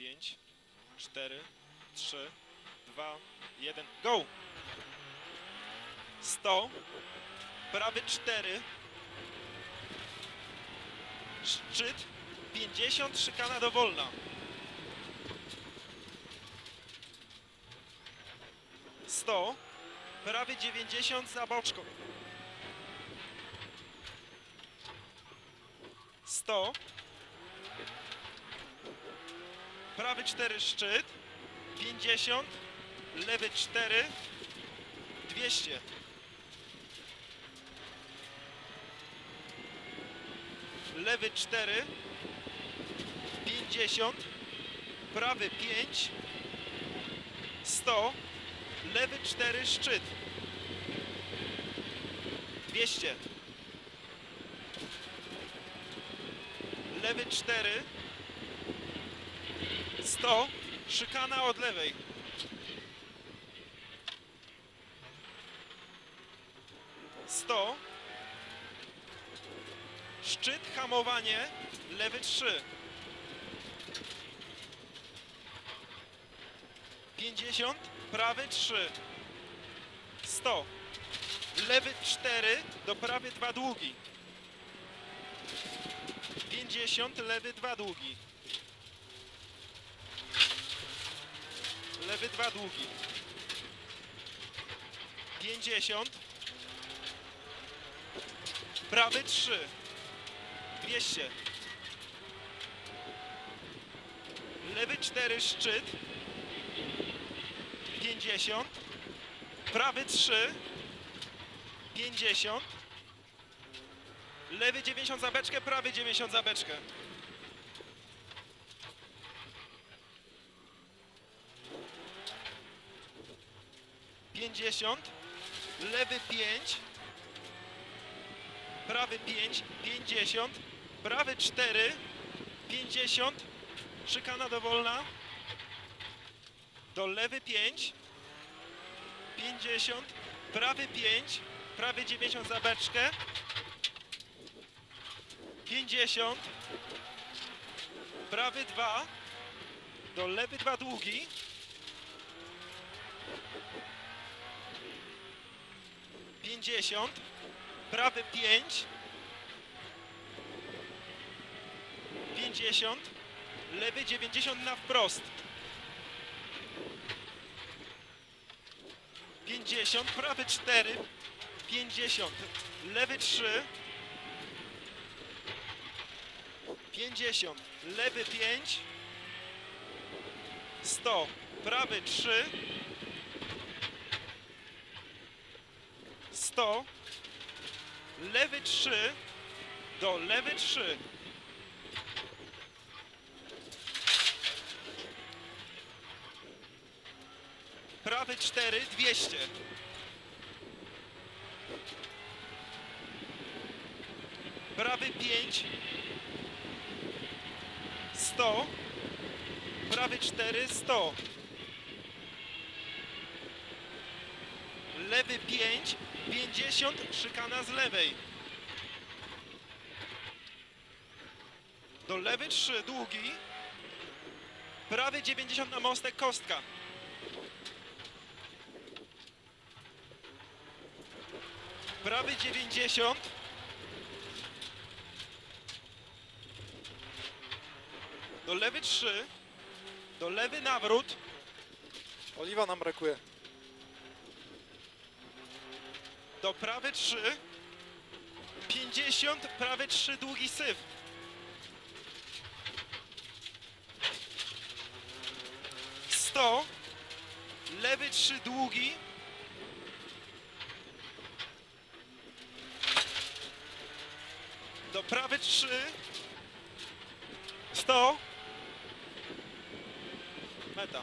5, 4, 3, 2, 1, go! 100, prawy 4, szczyt 50, szykana dowolna. 100, prawy 90 za boczką. 100, prawy 4 szczyt, 50, lewy 4, 200. Lewy 4, 50, prawy 5, 100, lewy 4 szczyt, 200. Lewy 4, 100, szykana od lewej. Sto. Szczyt, hamowanie, lewy 3. 50, prawy 3. 100. Lewy 4, do prawy 2 długi. 50, lewy 2 długi. Lewy 2 długi. 50. Prawy 3. 200. Lewy 4 szczyt. 50. Prawy 3. 50. Lewy 90 za beczkę, prawy 90 za beczkę. Pięćdziesiąt, lewy pięć, prawy pięć, pięćdziesiąt, prawy cztery, pięćdziesiąt, szykana dowolna, do lewy pięć, pięćdziesiąt, prawy pięć, prawy dziewięćdziesiąt za beczkę, 50, prawy 2, do lewy 2 długi, pięćdziesiąt, prawy 5, pięćdziesiąt, lewy 90 na wprost, pięćdziesiąt, prawy 4, pięćdziesiąt, lewy 3, 50, lewy 5, 100, prawy 3, 100, lewy 3, do lewy 3. Prawy 4, 200. Prawy 5, 100, prawy 4, 100. Lewy 5, 50, szykana z lewej. Do lewy 3, długi. Prawy 90 na mostek, kostka. Prawy 90. Do lewy 3. Do lewy nawrót. Oliwa nam brakuje. Do prawy 3. 50. Prawy 3. Długi syf. Sto. Lewy 3. Długi. Do prawy 3. 100. Meta.